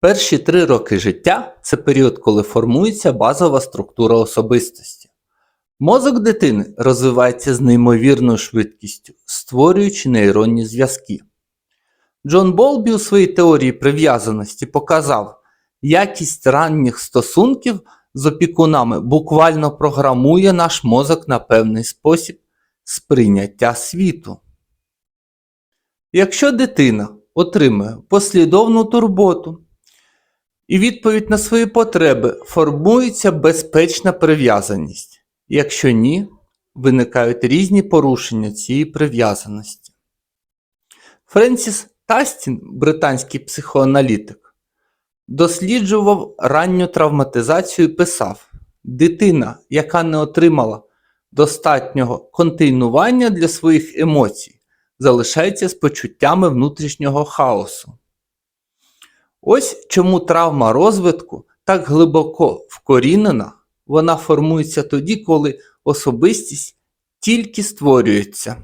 Перші три роки життя це період, коли формується базова структура особистості. Мозок дитини розвивається з неймовірною швидкістю, створюючи нейронні зв'язки. Джон Болбі у своїй теорії прив'язаності показав, якість ранніх стосунків з опікунами буквально програмує наш мозок на певний спосіб сприйняття світу. Якщо дитина отримує послідовну турботу і відповідь на свої потреби, формується безпечна прив'язаність. Якщо ні, виникають різні порушення цієї прив'язаності. Френсіс Тастін, британський психоаналітик, досліджував ранню травматизацію і писав: дитина, яка не отримала достатнього контейнування для своїх емоцій, залишається з почуттями внутрішнього хаосу. Ось чому травма розвитку так глибоко вкорінена, вона формується тоді, коли особистість тільки створюється.